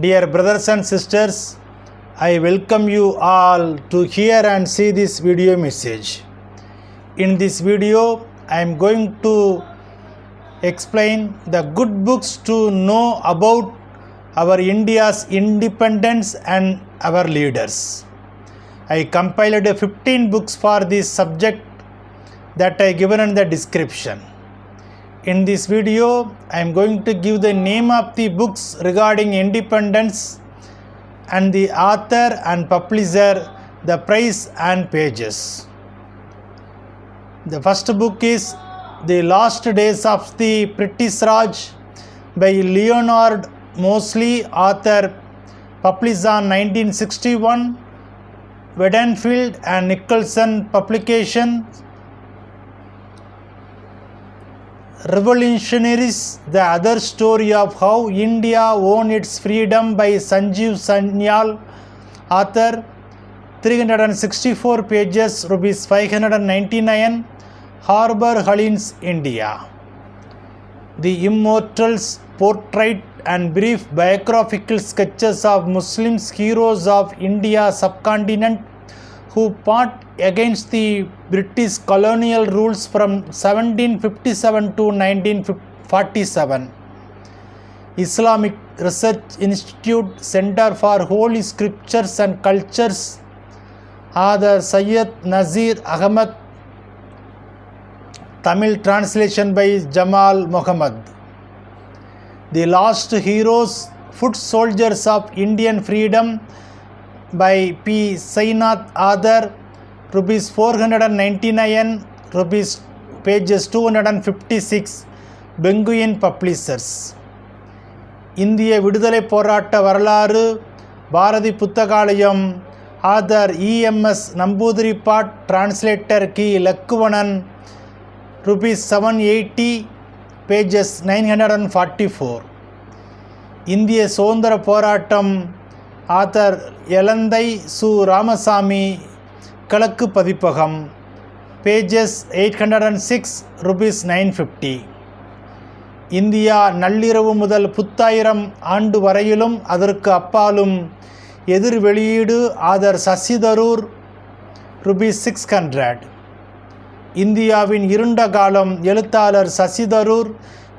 Dear brothers and sisters, I welcome you all to hear and see this video message. In this video, I am going to explain the good books to know about our India's independence and our leaders. I compiled 15 books for this subject that I given in the description. In this video, I am going to give the name of the books regarding independence and the author and publisher, the price and pages. The first book is The Last Days of the British Raj by Leonard Mosley, author, published on 1961, Wedenfield and Nicholson publication, Revolutionaries, the other story of how India won its freedom by Sanjeev Sanyal, author, 364 pages, rupees 599, Harbour Hallins, India. The Immortals portrait and brief biographical sketches of Muslims heroes of India subcontinent who fought against the British colonial rules from 1757 to 1947. Islamic Research Institute Center for Holy Scriptures and Cultures, Author Syed Nazir Ahmad, Tamil translation by Jamal Muhammad. The Last Heroes, Foot Soldiers of Indian Freedom by P. Sainath pages rupees 499, rupees pages 256, Penguin publishers இந்திய விடுதலை போராட்ட வரலாறு Bharathi Puthakalayam author EMS Namboodiripad translator Ki. Lakkuvanan rupees seven eighty pages nine hundred and forty four இந்திய சுதந்திர போராட்டம் author எலந்தை சு ராமசாமி கிழக்கு பதிப்பகம் pages eight hundred and six rupees nine fifty India நள்ளிரவு முதல் புத்தாயிரம் ஆண்டு வரையிலும் அதற்கு அப்பாலும் எதிர் வெளியீடு author Shashi Tharoor rupees six hundred இந்தியாவின் இருண்ட காலம் எழுத்தாளர் சசிதரூர்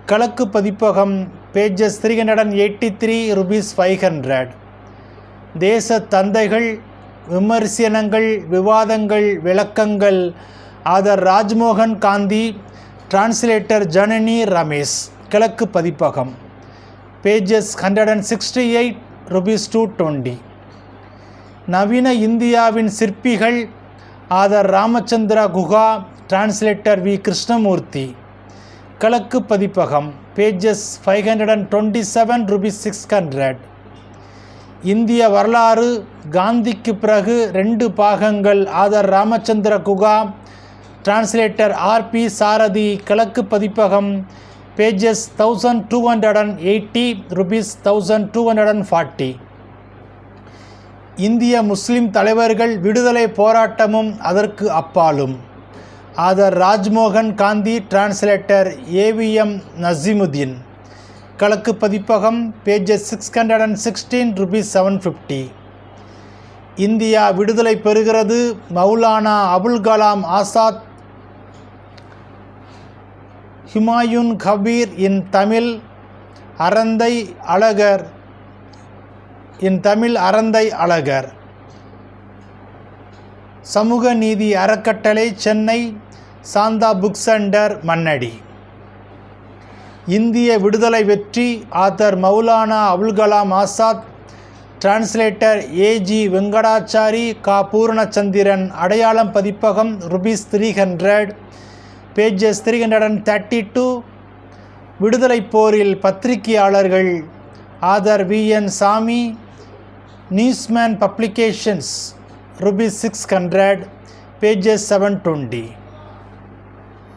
கிழக்கு பதிப்பகம் pages three hundred and eighty three rupees five hundred தேச தந்தைகள் விமர்சனங்கள் விவாதங்கள் விளக்கங்கள். Author Rajmohan Gandhi translator Janani Ramesh. கிழக்கு பதிப்பகம். Pages hundred and sixty eight rupees two twenty நவீன இந்தியாவின் சிற்பிகள் author Ramachandra Guha translator V. Krishnamurthy. கிழக்கு பதிப்பகம். Pages five hundred and twenty seven rupees six hundred இந்திய வரலாறு காந்திக்கு பிறகு ரெண்டு பாகங்கள் author Ramachandra Guha translator RP Sarathy கிழக்கு பதிப்பகம் pages thousand two hundred and eighty rupees thousand two hundred and forty. இந்திய முஸ்லிம் தலைவர்கள் விடுதலை போராட்டமும் அதற்கு அப்பாலும். Author Rajmohan Gandhi translator AVM Naseemuddin. கலக்கு பதிப்பகம் pages six hundred and sixteen rupees seven fifty India விடுதலை பெறுகிறது மௌலானா அபுல் கலாம் ஆசாத். ஹுமாயூன் கபீர் இன் தமிழ் அறந்தை அழகர். இன் தமிழ் அறந்தை அழகர். சமூக நீதி அறக்கட்டளை சென்னை சாந்தா புக் சென்டர் மன்னடி. இந்திய விடுதலை வெற்றி author Maulana Abul Kalam Azad translator AG Venkatachari கா பூர்ணச்சந்திரன் அடையாளம் பதிப்பகம் rupees three hundred pages three hundred and thirty two விடுதலை போரில் பத்திரிகையாளர்கள் author V N Sami newsman publications rupees six hundred pages seven twenty